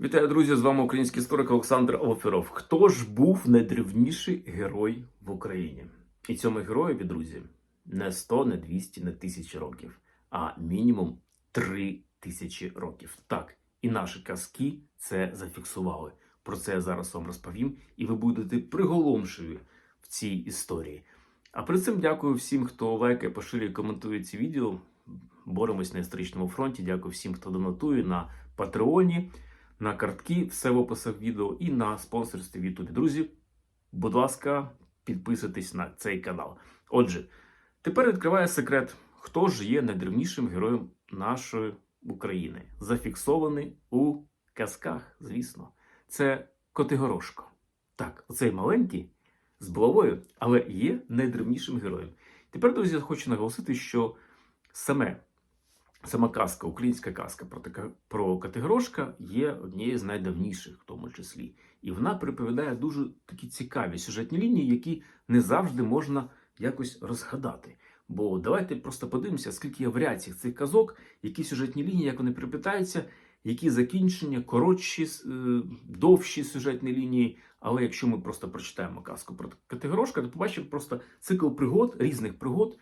Вітаю, друзі! З вами український історик Олександр Олферов. Хто ж був найдревніший герой в Україні? І цьому героєві, друзі, не 100, не 200, не 1000 років, а мінімум 3 тисячі років. Так, і наші казки це зафіксували. Про це я зараз вам розповім, і ви будете приголомшені в цій історії. А при цим дякую всім, хто лайкає, поширює, коментує ці відео. Боремось на історичному фронті. Дякую всім, хто донатує на Патреоні на картки, все в описах відео і на спонсорстві в Ютубі. Друзі, будь ласка, підписуйтесь на цей канал. Отже, тепер відкриває секрет, хто ж є найдревнішим героєм нашої України. Зафіксований у казках, звісно. Це Котигорошко. Так, оцей маленький з булавою, але є найдревнішим героєм. Тепер, друзі, хочу наголосити, що саме Сама казка, українська казка про про Категорошка є однією з найдавніших, в тому числі, і вона приповідає дуже такі цікаві сюжетні лінії, які не завжди можна якось розгадати. Бо давайте просто подивимося, скільки є варіацій цих казок, які сюжетні лінії, як вони приплітаються, які закінчення, коротші, е, довші сюжетні лінії. Але якщо ми просто прочитаємо казку про Категорошка, то побачимо просто цикл пригод, різних пригод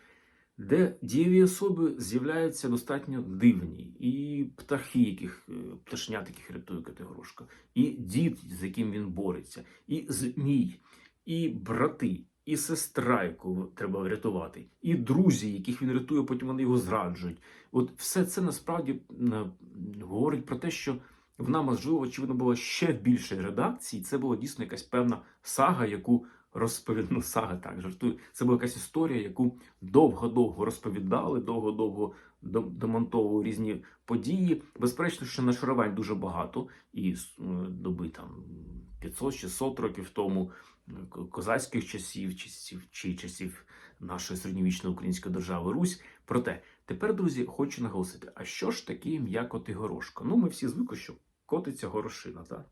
де дієві особи з'являються достатньо дивні, і птахи, яких е, пташнят, яких рятує Категорошка, і дід, з яким він бореться, і змій, і брати, і сестра, яку треба врятувати, і друзі, яких він рятує, потім вони його зраджують. От все це насправді е, говорить про те, що вона можливо, очевидно, була ще в більшій редакції. Це була дійсно якась певна сага, яку розповідну сага, так жартую. Це була якась історія, яку довго-довго розповідали, довго-довго демонтовували різні події. Безперечно, що нашарувань дуже багато, і е, доби там 500-600 років тому, е, козацьких часів, часів чи часів нашої середньовічної української держави Русь. Проте тепер, друзі, хочу наголосити: а що ж таке ім'я Котигорошко? Ну, ми всі звикли, що котиться горошина, так?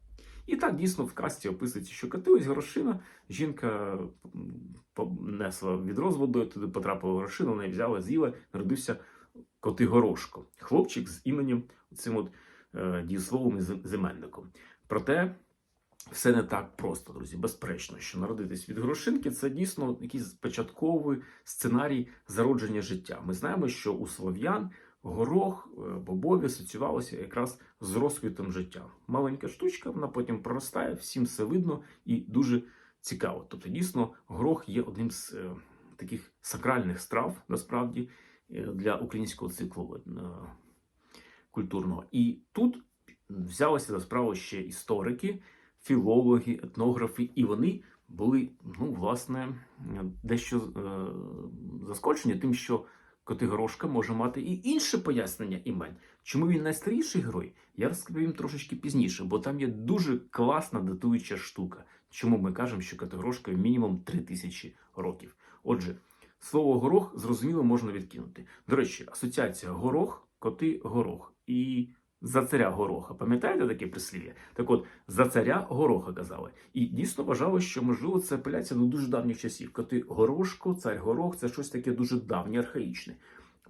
І так дійсно в касті описується, що катилась горошина, жінка несла відро з водою, туди потрапила горошина, вона взяла, з'їла, народився Котигорошко. Хлопчик з іменем цим от е, земельником. Проте все не так просто, друзі. Безперечно, що народитись від горошинки це дійсно якийсь початковий сценарій зародження життя. Ми знаємо, що у слов'ян горох е, бобові асоціювалося якраз з розквітом життя. Маленька штучка, вона потім проростає, всім все видно і дуже цікаво. Тобто, дійсно, горох є одним з е, таких сакральних страв, насправді, е, для українського циклу культурного. І тут взялися за справу ще історики, філологи, етнографи, і вони були, ну, власне, дещо е, заскочені тим, що Котигорошка може мати і інше пояснення імен. Чому він найстаріший герой? Я розповім трошечки пізніше, бо там є дуже класна датуюча штука. Чому ми кажемо, що Котигорошка мінімум 3000 років. Отже, слово горох зрозуміло можна відкинути. До речі, асоціація горох, коти горох. І за царя гороха. Пам'ятаєте таке прислів'я? Так от, за царя гороха казали. І дійсно вважали, що можливо це апеляція до дуже давніх часів. Коти горошко, цар горох це щось таке дуже давнє, архаїчне.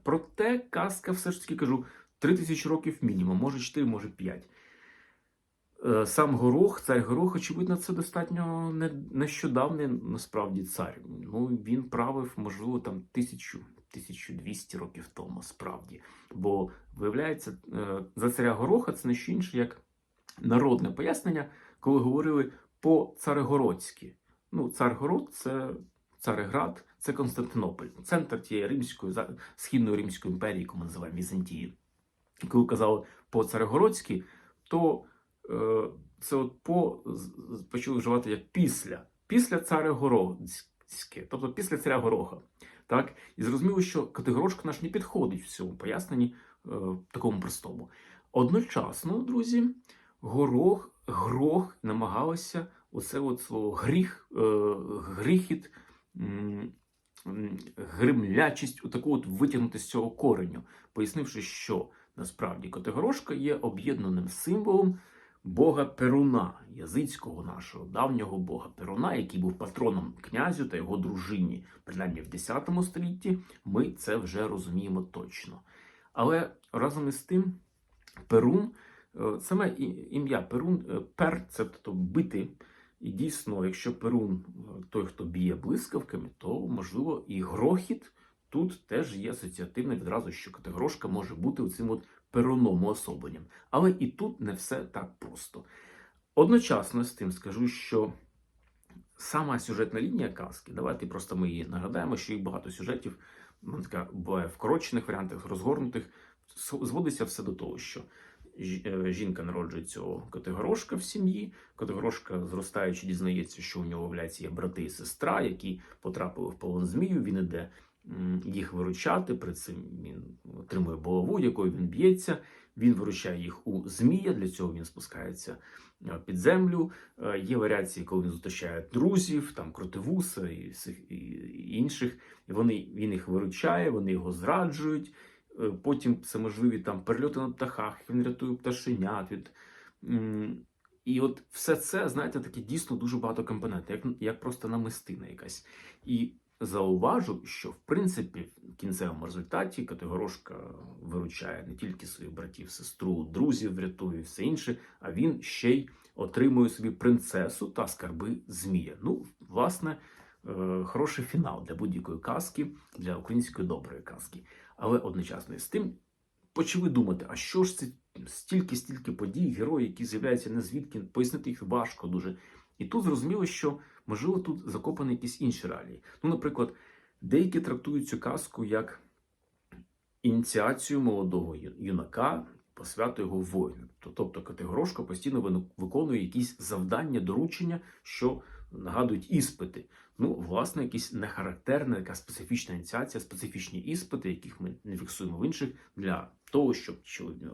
Проте казка все ж таки кажу: три тисячі років мінімум, може 4, може 5. Е, сам горох, цар горох, очевидно, це достатньо нещодавний насправді цар. Ну він правив, можливо, там тисячу 1200 років тому, справді. Бо, виявляється, е, за царя Гороха це не що інше, як народне пояснення, коли говорили по царегородськи. Ну, Царгород це Цареград, це Константинополь, центр тієї римської, східної Римської імперії, яку ми називаємо Візантії. Коли казали по царегородськи, то е, це от по почали вживати як після, після царегородське, тобто після царя Гороха. Так? І зрозуміло, що категорошка наш не підходить в цьому поясненні е, такому простому. Одночасно, друзі, горох, грох намагалася оце от слово гріх, е, гріхіт, гримлячість, отаку от витягнути з цього кореню, пояснивши, що насправді Котигорошка є об'єднаним символом Бога Перуна, язицького нашого давнього Бога Перуна, який був патроном князю та його дружині, принаймні в X столітті, ми це вже розуміємо точно. Але разом із тим, Перун Е, Саме ім'я Перун, е, пер це тобто бити. І дійсно, якщо Перун е, той, хто б'є блискавками, то можливо і грохіт тут теж є асоціативне відразу, що Категорошка може бути оцим от перуном уособленням. Але і тут не все так просто. Одночасно з тим скажу, що сама сюжетна лінія казки, давайте просто ми її нагадаємо, що їх багато сюжетів, така буває в вкорочених варіантах, розгорнутих, зводиться все до того, що е, жінка народжує цього Котигорошка в сім'ї. Котигорошка, зростаючи, дізнається, що у нього виявляється є брати і сестра, які потрапили в полон змію. Він іде їх виручати. При цим він отримує булаву, якою він б'ється. Він виручає їх у змія. Для цього він спускається е, під землю. Е, Є варіації, коли він зустрічає друзів, там крутивуса і, інших. І вони він їх виручає, вони його зраджують. Е, Потім це можливі там перельоти на птахах, він рятує пташенят від. І от все це, знаєте, таке дійсно дуже багато компонентів, як, як просто намистина якась. І зауважу, що в принципі в кінцевому результаті Категорошка виручає не тільки своїх братів, сестру, друзів врятує, все інше, а він ще й отримує собі принцесу та скарби Змія. Ну, власне, е, хороший фінал для будь-якої казки, для української доброї казки. Але одночасно з тим почали думати, а що ж це стільки-стільки подій, герої, які з'являються не звідки, пояснити їх важко дуже. І тут зрозуміло, що можливо тут закопані якісь інші реалії. Ну, наприклад, деякі трактують цю казку як ініціацію молодого юнака, посвяту його воїну. Тобто Категорошко постійно виконує якісь завдання, доручення, що нагадують іспити. Ну, власне, якась нехарактерна, така специфічна ініціація, специфічні іспити, яких ми не фіксуємо в інших, для того, щоб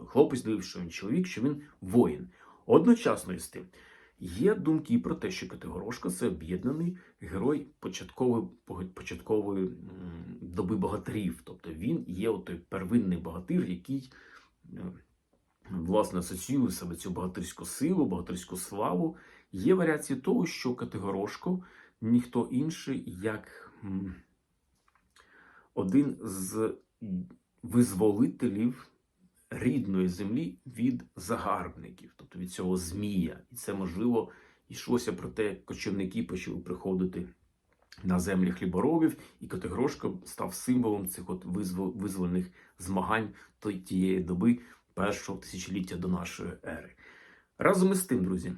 хлопець дивив, що він чоловік, що він воїн. Одночасно із тим, є думки про те, що Категорошка це об'єднаний герой початкової, початкової доби богатирів. Тобто він є той первинний богатир, який е, власне асоціює себе цю богатирську силу, богатирську славу. Є варіації того, що Категорошко ніхто інший, як один з визволителів рідної землі від загарбників, тобто від цього змія. І це можливо йшлося про те, кочівники почали приходити на землі хліборобів, і Котигрошко став символом цих от визво- визвольних змагань тієї доби першого тисячоліття до нашої ери. Разом із тим, друзі,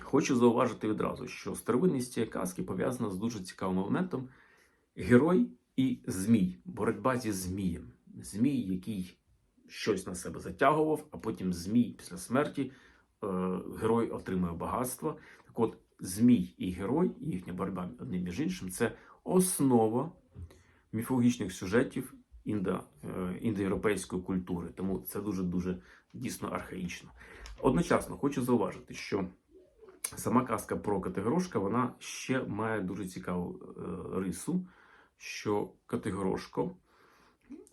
хочу зауважити відразу, що старовинність цієї казки пов'язана з дуже цікавим моментом: герой і змій, боротьба зі змієм. Змій, який щось на себе затягував, а потім змій після смерті е, герой отримує багатство. Так от, змій і герой, і їхня боротьба одним між іншим це основа міфологічних сюжетів індо, е, індоєвропейської культури. Тому це дуже дуже дійсно архаїчно. Одночасно хочу зауважити, що сама казка про Категорошка вона ще має дуже цікаву е, рису, що Категорошко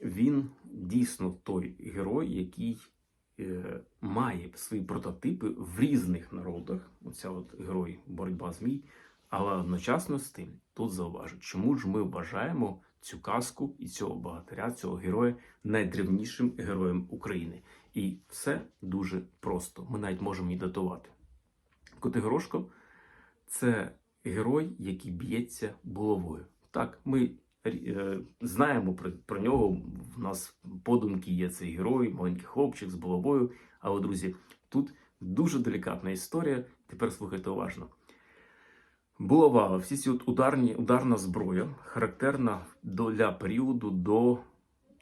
він дійсно той герой, який е, має свої прототипи в різних народах. Оця от герой боротьба змій. Але одночасно з тим тут зауважу, чому ж ми вважаємо цю казку і цього богатиря, цього героя найдревнішим героєм України. І все дуже просто. Ми навіть можемо і датувати. Котигорошко це герой, який б'ється булавою. Так, ми знаємо про, про нього. В нас подумки є цей герой, маленький хлопчик з булавою. Але, друзі, тут дуже делікатна історія. Тепер слухайте уважно. Булава, всі ці ударні, ударна зброя характерна для періоду до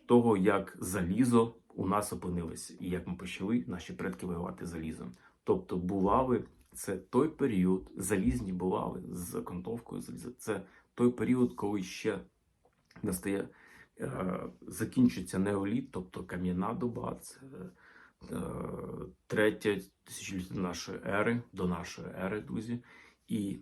того, як залізо у нас опинилося, і як ми почали наші предки воювати залізом. Тобто булави це той період, залізні булави з окантовкою заліза. Це той період, коли ще настає, е, закінчується неоліт, тобто кам'яна доба, це е, третє тисячоліття нашої ери, до нашої ери, друзі. І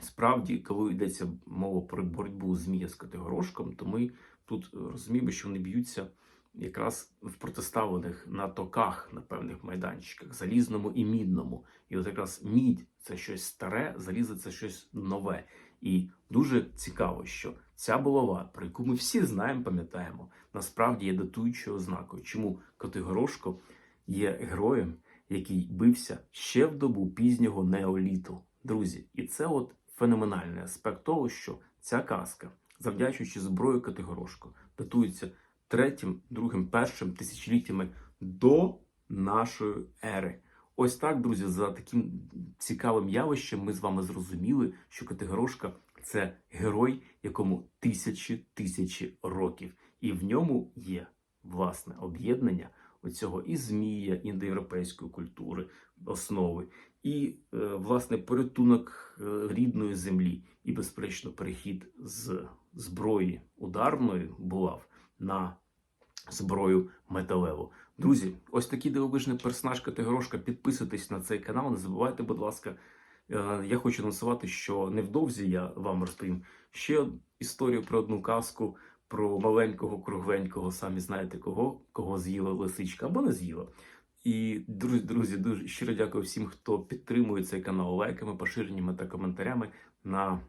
справді, коли йдеться мова про боротьбу змія з Категорошком, то ми тут розуміємо, що вони б'ються якраз в протиставлених на токах на певних майданчиках, залізному і мідному. І от якраз мідь це щось старе, залізо це щось нове. І дуже цікаво, що ця булава, про яку ми всі знаємо, пам'ятаємо, насправді є датуючою ознакою. Чому Котигорошко є героєм, який бився ще в добу пізнього неоліту. Друзі, і це от феноменальний аспект того, що ця казка, завдячуючи зброю Категорошко, датується третім, другим, першим тисячоліттями до нашої ери. Ось так, друзі, за таким цікавим явищем ми з вами зрозуміли, що Категорошка це герой, якому тисячі тисячі років, і в ньому є власне об'єднання оцього і змія індоєвропейської культури, основи, і е, власне порятунок е, рідної землі, і безперечно перехід з зброї ударної булав на зброю металеву. Друзі, ось такий дивовижний персонаж Категорошка. Підписуйтесь на цей канал. Не забувайте, будь ласка. Е, Я хочу анонсувати, що невдовзі я вам розповім ще історію про одну казку про маленького кругленького, самі знаєте кого, кого з'їла лисичка або не з'їла. І друзі, друзі, дуже щиро дякую всім, хто підтримує цей канал лайками, поширеннями та коментарями на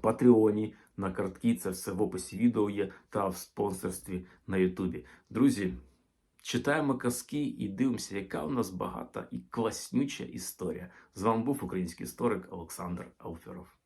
Патреоні, на картки. Це все в описі відео є та в спонсорстві на Ютубі. Друзі, читаємо казки і дивимося, яка у нас багата і класнюча історія. З вами був український історик Олександр Алферов.